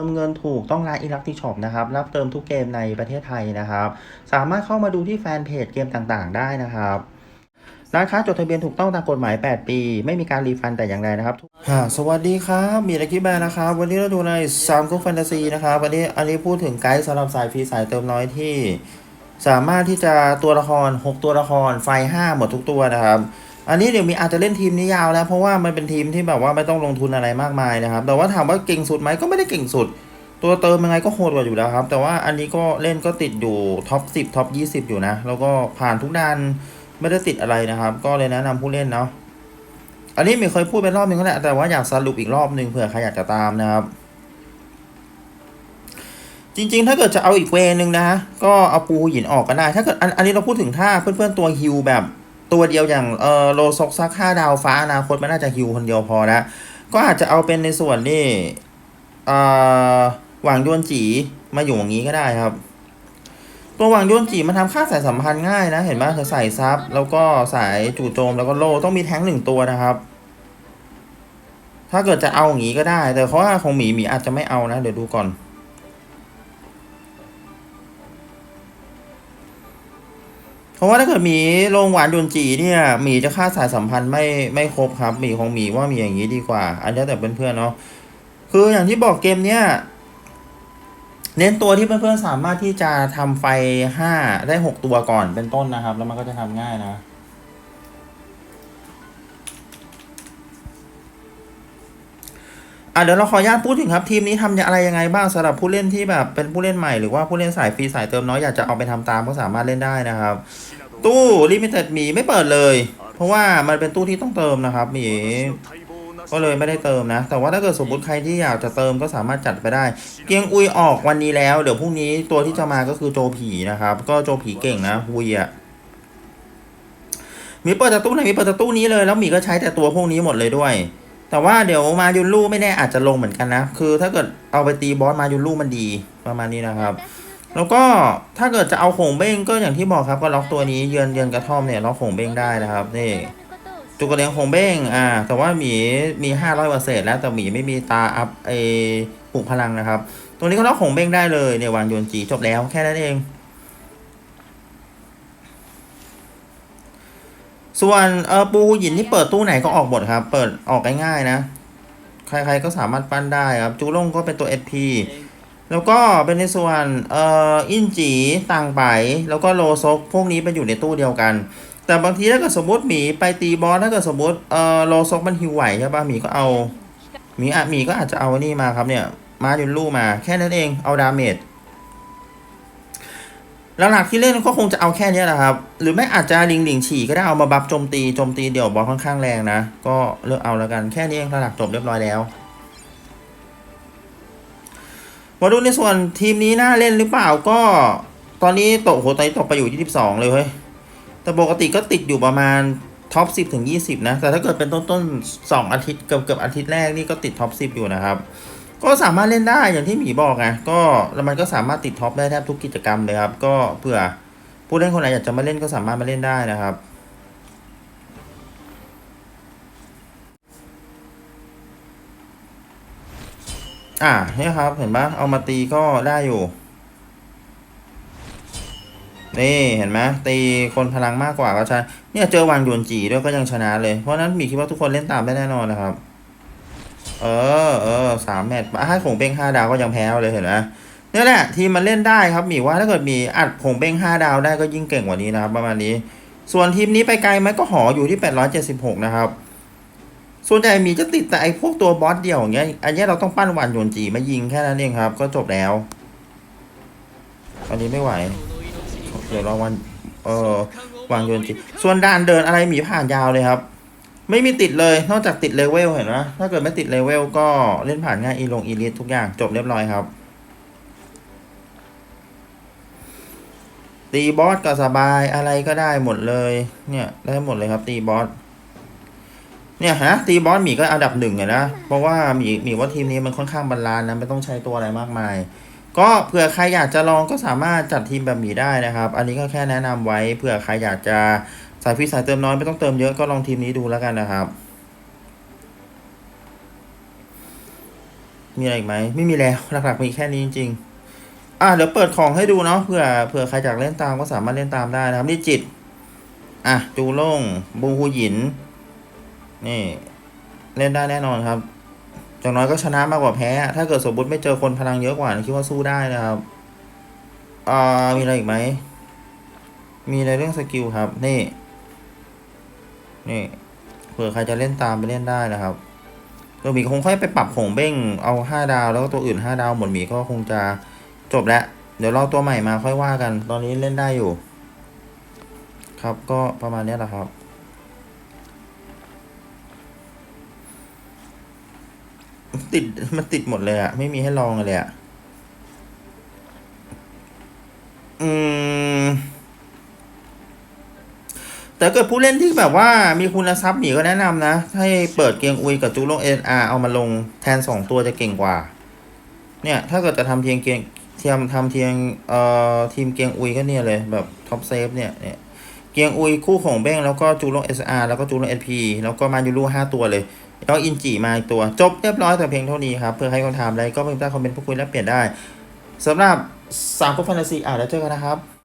ติมเงินถูกต้องร้านอีลักติช็อปนะครับ รับเติมทุกเกมในประเทศไทยนะครับ สามารถเข้ามาดูที่แฟนเพจเกมต่างๆ ได้นะครับร้านค้าจดทะเบียนถูกต้องตามกฎหมาย 8 ปี ไม่มีการรีฟันแต่อย่างใดนะครับสวัสดีครับ มีลักกี้แบนนะครับ วันนี้เราดูในซามกุ๊กแฟนตาซีนะครับ วันนี้อันนี้พูดถึงไกด์สำหรับสายฟรีสายเติมน้อยที่ สามารถที่จะตัวละคร 6 ตัวละครไฟ 5 หมดทุกตัวนะครับ อันนี้เดี๋ยวมีอาจจะเล่นทีมนี้ยาวแล้ว เพราะว่ามันเป็นทีมที่แบบว่าไม่ต้องลงทุนอะไรมากมายนะครับ แต่ว่าถามว่าเก่งสุดไหมก็ไม่ได้เก่งสุด ตัวเติมยังไงก็โหดกว่าอยู่แล้วครับ แต่ว่าอันนี้ก็เล่นก็ติดอยู่ท็อป10ท็อป20 อยู่นะ แล้วก็ผ่านทุกด้านไม่ได้ติดอะไรนะครับ ก็เลยแนะนำผู้เล่นเนาะ อันนี้มีเคยพูดไปรอบนึงแล้วแหละ แต่ว่าอยากสรุปอีกรอบนึงเผื่อใครอยากจะตามนะครับ จริง ๆ ถ้าเกิดจะเอาอีกเวนึงนะ ก็เอาปูหินออกก็ได้ ถ้าเกิดอันอันนี้เราพูดถึงถ้าเพื่อนๆตัวฮิวแบบ ตัวเดียวอย่างเออโลซกซักห้าดาวฟ้าอนาคตมันน่าจะฮิวคนเดียวพอนะก็อาจจะเอาเป็นในส่วนนี่เออหว่างโยนจีมาอยู่อย่างนี้ก็ได้ครับ ตัวหว่างโยนจีมันทำค่าสายสัมพันธ์ง่ายนะ เห็นไหมเธอใส่ซับแล้วก็สายจู่โจมแล้วก็โลต้องมีแท้งหนึ่งตัวนะครับ ถ้าเกิดจะเอาอย่างนี้ก็ได้ แต่เพราะว่าของหมีหมีอาจจะไม่เอานะ เดี๋ยวดูก่อน เพราะว่าถ้าเกิดหมีลงหวานยนจีเนี่ยหมีจะค่าสายสัมพันธ์ไม่ไม่ครบครับหมีของหมีว่ามีอย่างนี้ดีกว่า อันนี้แต่เพื่อนๆเนาะคืออย่างที่บอกเกมเนี้ยเน้นตัวที่เพื่อนๆสามารถที่จะทำไฟห้าได้หกตัวก่อนเป็นต้นนะครับ แล้วมันก็จะทำง่ายนะ อะเดี๋ยวเราขออนุญาตพูดถึงครับทีมนี้ทำอะไรยังไงบ้างสำหรับผู้เล่นที่แบบเป็นผู้เล่นใหม่หรือว่าผู้เล่นสายฟรีสายเติมน้อยอยากจะเอาไปทำตามก็สามารถเล่นได้นะครับ ตู้ลิมิเต็ดมีไม่เปิดเลย เพราะว่ามันเป็นตู้ที่ต้องเติมนะครับมีก็เลยไม่ได้เติมนะ แต่ว่าถ้าเกิดสมมติใครที่อยากจะเติมก็สามารถจัดไปได้ เกียงอุยออกวันนี้แล้ว เดี๋ยวพรุ่งนี้ตัวที่จะมาก็คือโจผีนะครับ ก็โจผีเก่งนะฮุยอะมีเปิดต่ตู้ไหนมีเปิดต่ตู้นี้เลยแล้วมีก็ใช้แต่ตัวพวกนี้หมดเลยด้วย แต่ว่าเดี๋ยวมายุนลู่ไม่แน่อาจจะลงเหมือนกันนะ คือถ้าเกิดเอาไปตีบอสมายุนลู่มันดีประมาณนี้นะครับ แล้วก็ถ้าเกิดจะเอาโขงเบ้งก็อย่างที่บอกครับก็ล็อกตัวนี้เยือนเยือนกระท่อมเนี่ยล็อกโขงเบ้งได้นะครับนี่จุกกระเลียงโขงเบ้งอ่า แต่ว่าหมีมีห้าร้อยเปอร์เซ็นต์แล้วแต่หมีไม่มีตาอัพไอปลุกพลังนะครับ ตัวนี้ก็ล็อกโขงเบ้งได้เลยเนี่ยวางโยนจีจบแล้วแค่นั้นเอง ส่วนเออปูหินที่เปิดตู้ไหนก็ออกหมดครับ เปิดออกง่ายๆนะ ใครๆก็สามารถปั้นได้ครับ จูลงก็เป็นตัว SP แล้วก็เป็นในส่วนเอ่ออินจีต่างไปแล้วก็โลซกพวกนี้ไปอยู่ในตู้เดียวกัน แต่บางทีถ้าเกิดสมมติหมีไปตีบอสถ้าเกิดสมมติเอ่อโลซกมันฮิวไหวใช่ป่ะหมีก็เอาหมีอะหมีก็อาจจะเอาอันนี่มาครับเนี่ย มายุนลู่มาแค่นั้นเองเอาดาเมจ หลักๆที่เล่นก็คงจะเอาแค่นี้แหละครับ หรือไม่อาจจะลิงหลิงฉี่ก็ได้เอามาบัฟโจมตีโจมตีเดี่ยวบอสค่อนข้างแรงนะ ก็เลือกเอาแล้วกันแค่นี้เองหลักจบเรียบร้อยแล้วมาดูในส่วนทีมนี้น่าเล่นหรือเปล่าก็ตอนนี้ตกโหตอนนี้ตกไปอยู่ 22 เลยเฮ้ย แต่ปกติก็ติดอยู่ประมาณท็อป 10 ถึง 20 นะ แต่ถ้าเกิดเป็นต้นต้นๆ2 อาทิตย์เกือบเกือบอาทิตย์แรกนี่ก็ติดท็อป 10 อยู่นะครับ ก็สามารถเล่นได้อย่างที่หมีบอกไงก็แล้วมันก็สามารถติดท็อปได้แทบทุกกิจกรรมเลยครับ ก็เผื่อผู้เล่นคนไหนอยากจะมาเล่นก็สามารถมาเล่นได้นะครับ อ่าเนี่ยครับเห็นปะเอามาตีก็ได้อยู่นี่เห็นไหมตีคนพลังมากกว่าก็ใช่เนี่ยเจอวางโยนจีด้วยก็ยังชนะเลยเพราะนั้นหมีคิดว่าทุกคนเล่นตามได้แน่นอนนะครับ เออเออสามแมตช์ให้ผงเบ้งห้าดาวก็ยังแพ้เลยเห็นไหมเนี่ยแหละทีมมันเล่นได้ครับหมีว่าถ้าเกิดมีอัดผงเบ้งห้าดาวได้ก็ยิ่งเก่งกว่านี้นะครับประมาณนี้ ส่วนทีมนี้ไปไกลไหมก็หออยู่ที่876นะครับส่วนใหญ่หมีจะติดแต่ไอ้พวกตัวบอสเดียวอย่างเงี้ยอันเนี้ยเราต้องปั้นวันโยนจีมายิงแค่นั้นเองครับ ก็จบแล้ว อันนี้ไม่ไหวเดี๋ยวราวันเออวางโยนจีส่วนด่านเดินอะไรหมีผ่านยาวเลยครับ ไม่มีติดเลย นอกจากติดเลเวลเห็นไหมถ้าเกิดไม่ติดเลเวลก็เล่นผ่านง่ายอีลงอีลิททุกอย่างจบเรียบร้อยครับ ตีบอสก็สบายอะไรก็ได้หมดเลย เนี่ยได้หมดเลยครับ ตีบอสเนี่ยฮะตีบอสหมีก็อันดับหนึ่งเลยนะเพราะว่าหมีหมีว่าทีมนี้มันค่อนข้างบาลานนะไม่ต้องใช้ตัวอะไรมากมาย ก็เผื่อใครอยากจะลองก็สามารถจัดทีมแบบหมีได้นะครับ อันนี้ก็แค่แนะนำไว้เผื่อใครอยากจะ สายฟรีสายเติมน้อยไม่ต้องเติมเยอะก็ลองทีมนี้ดูแล้วกันนะครับ มีอะไรอีกไหมไม่มีแล้วหลักๆมีแค่นี้จริงๆอะเดี๋ยวเปิดของให้ดูเนาะเผื่อเผื่อใครอยากเล่นตามก็สามารถเล่นตามได้นะครับนี่จิต อะจูโล่งบูฮูหยิน นี่ เล่นได้แน่นอนครับจากน้อยก็ชนะมากกว่าแพ้ ถ้าเกิดสมมติไม่เจอคนพลังเยอะกว่าคิดว่าสู้ได้นะครับอ่ามีอะไรอีกไหม มีในเรื่องสกิลครับ นี่ นี่เผื่อใครจะเล่นตามไปเล่นได้นะครับตัวหมีคงค่อยไปปรับของเบ้งเอาห้าดาวแล้วก็ตัวอื่นห้าดาวหมดหมีก็คงจะจบแล้ว เดี๋ยวรอตัวใหม่มาค่อยว่ากัน ตอนนี้เล่นได้อยู่ ครับก็ประมาณนี้แหละครับติดมันติดหมดเลยอะไม่มีให้ลองเลยอะอืม แต่เกิดผู้เล่นที่แบบว่ามีคุณทรัพย์หมีก็แนะนำนะ ให้เปิดเกียงอุยกับจูโร่เอ็นอาร์เอามาลงแทนสองตัวจะเก่งกว่า เนี่ย ถ้าเกิดจะทำเพียงเกียงเทียมทำเทียงเอ่อทีมเกียงอุยก็เนี่ยเลยแบบท็อปเซฟเนี่ยเนี่ยเกียงอุยคู่ของเบ้งแล้วก็จูโร่เอสอาร์แล้วก็จูโร่เอสพีแล้วก็มายูรูห้าตัวเลยแล้วอินจิมาอีกตัว จบเรียบร้อยแต่เพียงเท่านี้ครับ เพื่อให้คนถามอะไรก็เพียงใต้คอมเมนต์พูดคุยและเปลี่ยนได้สำหรับสามก๊กแฟนตาซีอ่าแล้วเจอกันนะครับ